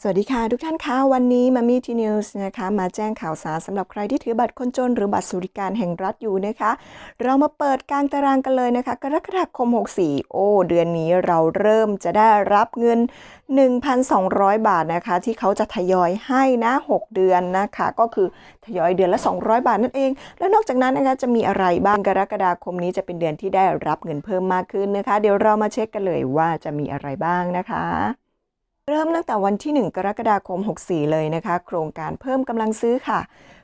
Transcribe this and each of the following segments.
สวัสดีค่ะทุกท่านคะวันนี้มามีทีนิวส์นะคะมาแจ้งข่าวสารสำหรับใครที่ถือบัตรคนจน หรือบัตรสวัสดิการแห่งรัฐอยู่นะคะ เรามาเปิดกลางตารางกันเลยนะคะ กรกฎาคม 64 โอ้ เดือนนี้เราเริ่มจะได้รับเงิน 1,200 บาทนะคะ ที่เขาจะทยอยให้นะ 6 เดือนนะคะ ก็คือทยอยเดือนละ 200 บาทนั่นเอง แล้วนอกจากนั้นนะคะจะมีอะไรบ้างกรกฎาคมนี้จะเป็นเดือนที่ได้รับเงินเพิ่มมากขึ้นนะคะ เดี๋ยวเรามาเช็คกันเลยว่าจะมีอะไรบ้างนะคะ เริ่มตั้งแต่วันที่ 1 กรกฎาคม 64 เลยนะคะ โครงการเพิ่มกำลังซื้อค่ะ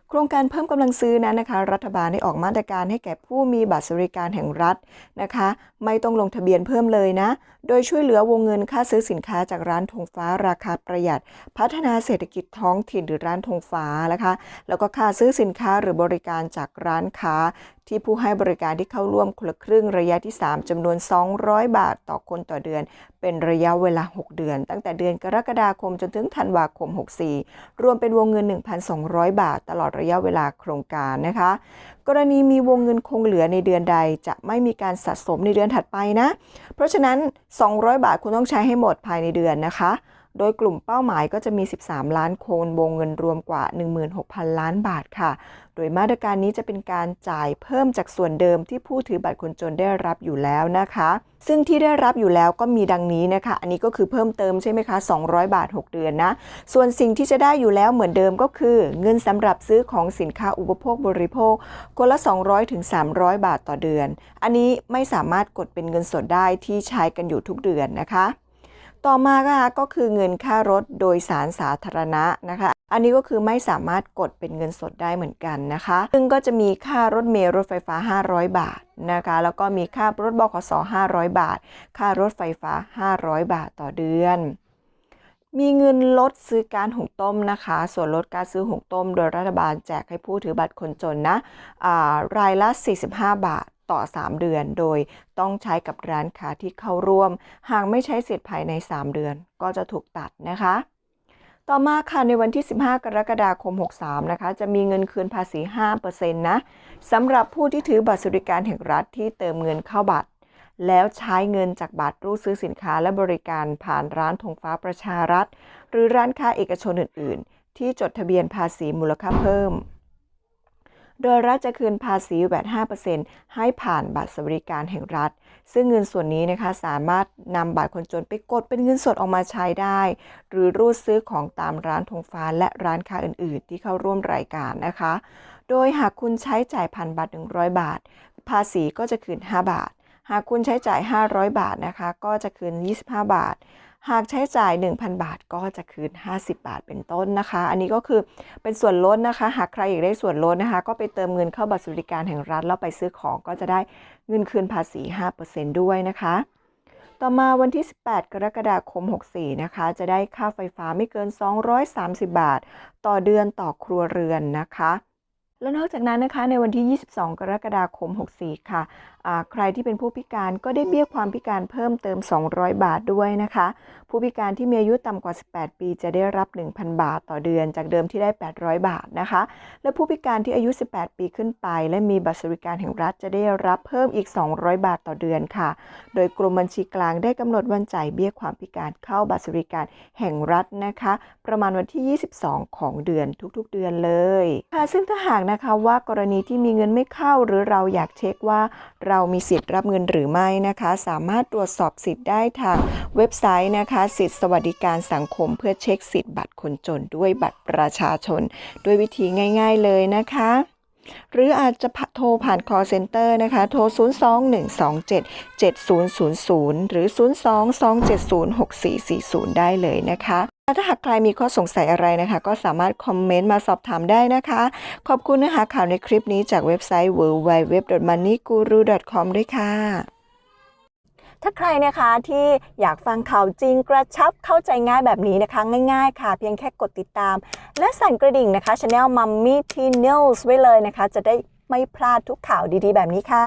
โครงการเพิ่มกำลังซื้อนั้นนะคะ รัฐบาลได้ออกมาตรการให้แก่ผู้มีบัตรสวัสดิการแห่งรัฐนะคะ ไม่ต้องลงทะเบียนเพิ่มเลยนะ โดยช่วยเหลือวงเงินค่าซื้อสินค้าจากร้านธงฟ้าราคาประหยัด พัฒนาเศรษฐกิจท้องถิ่นหรือร้านธงฟ้านะคะ แล้วก็ค่าซื้อสินค้าหรือบริการจากร้านค้าที่ผู้ให้บริการที่เข้าร่วมคนละครึ่งระยะที่ 3จำนวน 200 บาทต่อคนต่อเดือน เป็นระยะเวลา 6 เดือน ตั้งแต่เดือนกรกฎาคมจนถึงธันวาคม 64 รวมเป็นวงเงิน 1,200 บาท ตลอดระยะเวลาโครงการนะคะ กรณีมีวงเงินคงเหลือในเดือนใด จะไม่มีการสะสมในเดือนถัดไปนะ เพราะฉะนั้น 200 บาทคุณต้องใช้ให้หมดภายในเดือนนะคะ โดยกลุ่มเป้าหมายก็จะมี 13 ล้านคนวงเงินรวมกว่า 16,000 ล้านบาทค่ะ โดยมาตรการนี้จะเป็นการจ่ายเพิ่มจากส่วนเดิมที่ผู้ถือบัตรคนจนได้รับอยู่แล้วนะคะ ซึ่งที่ได้รับอยู่แล้วก็มีดังนี้นะคะ อันนี้ก็คือเพิ่มเติมใช่ไหมคะ 200 บาท 6 เดือนนะ ส่วนสิ่งที่จะได้อยู่แล้วเหมือนเดิมก็คือ เงินสำหรับซื้อของสินค้าอุปโภคบริโภค คนละ 200ถึง300 บาทต่อเดือน อันนี้ไม่สามารถกดเป็นเงินสดได้ที่ใช้กันอยู่ทุกเดือนนะคะ ต่อมาค่ะก็คือเงินค่ารถโดยสารสาธารณะนะคะ อันนี้ก็คือไม่สามารถกดเป็นเงินสดได้เหมือนกันนะคะ ซึ่งก็จะมีค่ารถเมล์รถไฟฟ้า 500 บาทนะคะ แล้วก็มีค่ารถบขส500 บาท ค่ารถไฟฟ้า 500 บาทต่อเดือน มีเงินลดซื้อการหุงต้มนะคะ ส่วนลดการซื้อหุงต้ม โดยรัฐบาลแจกให้ผู้ถือบัตรคนจนนะอ่ารายละ 45 บาท ต่อ 3 เดือน โดยต้องใช้กับร้านค้าที่เข้าร่วม หากไม่ใช้สิทธิ์ภายใน 3 เดือน ก็จะถูกตัดนะคะ ต่อมาค่ะในวันที่ 15 กรกฎาคม 63 นะคะ จะมีเงินคืนภาษี 5%นะสำหรับผู้ที่ถือบัตรสวัสดิการแห่งรัฐที่เติมเงินเข้าบัตร แล้วใช้เงินจากบัตรรูดซื้อสินค้าและบริการผ่านร้านธงฟ้าประชารัฐ หรือร้านค้าเอกชนอื่น ๆ ที่จดทะเบียนภาษีมูลค่าเพิ่ม โดยรัฐจะคืนภาษีแวด5%ให้ผ่านบัตรสวัสดิการแห่งรัฐ ซึ่งเงินส่วนนี้นะคะสามารถนำบัตรคนจนไปกดเป็นเงินสดออกมาใช้ได้ หรือรูดซื้อของตามร้านธงฟ้าและร้านค้าอื่น ๆ ที่เข้าร่วมรายการนะคะ โดยหากคุณใช้จ่ายพันบัตร100 บาท ภาษีก็จะคืน 5 บาท หากคุณใช้จ่าย 500 บาทนะคะ ก็จะคืน 25 บาท หากใช้จ่าย 1,000 บาทก็จะคืน 50 บาทเป็นต้นนะคะ อันนี้ก็คือเป็นส่วนลดนะคะ หากใครอยากได้ส่วนลดนะคะ ก็ไปเติมเงินเข้าบัตรสวัสดิการแห่งรัฐแล้วไปซื้อของก็จะได้เงินคืนภาษี 5%ด้วยนะคะ ต่อมาวันที่ 18 กรกฎาคม 64 นะคะ จะได้ค่าไฟฟ้าไม่เกิน 230 บาท ต่อเดือนต่อครัวเรือนนะคะ แล้วนอกจากนั้นนะคะในวันที่ 22 กรกฎาคม 64 ค่ะอ่าใครที่เป็นผู้พิการก็ได้เบี้ยความพิการเพิ่มเติม 200 บาทด้วยนะคะ ผู้พิการที่มีอายุต่ำกว่า 18 ปีจะได้รับ 1,000 บาทต่อเดือน จากเดิมที่ได้ 800 บาทนะคะ และผู้พิการที่อายุ 18 ปีขึ้นไป และมีบัตรสวัสดิการแห่งรัฐจะได้รับเพิ่มอีก 200 บาทต่อเดือนค่ะ โดยกรมบัญชีกลางได้กำหนดวันจ่ายเบี้ยความพิการเข้าบัตรสวัสดิการแห่งรัฐนะคะ ประมาณวันที่ 22 ของเดือนทุกๆ เดือนเลยค่ะซึ่งถ้าหากนะคะว่ากรณีที่มีเงินไม่เข้าหรือเราอยากเช็คว่าเรามีสิทธิ์รับเงินหรือไม่นะคะ สามารถตรวจสอบสิทธิ์ได้ทางเว็บไซต์นะคะสิทธิสวัสดิการสังคมเพื่อเช็คสิทธิ์บัตรคนจนด้วยบัตรประชาชน ด้วยวิธีง่าย ๆเลยนะคะหรืออาจจะโทรผ่าน call center นะคะ โทร 021277000 หรือ 022706440 ได้เลยนะคะ ถ้าหากใครมีข้อสงสัยอะไรนะคะ ก็สามารถคอมเมนต์มาสอบถามได้นะคะ ขอบคุณนะคะข่าวในคลิปนี้จากเว็บไซต์ www.moneyguru.com ด้วยค่ะถ้าใครนะคะที่อยากฟังข่าวจริงกระชับเข้าใจง่ายแบบนี้นะคะ ง่ายๆค่ะ เพียงแค่กดติดตาม และสั่นกระดิ่งนะคะช anel Mummy T News ไว้เลยนะคะ จะได้ไม่พลาดทุกข่าวดีๆ แบบนี้ค่ะ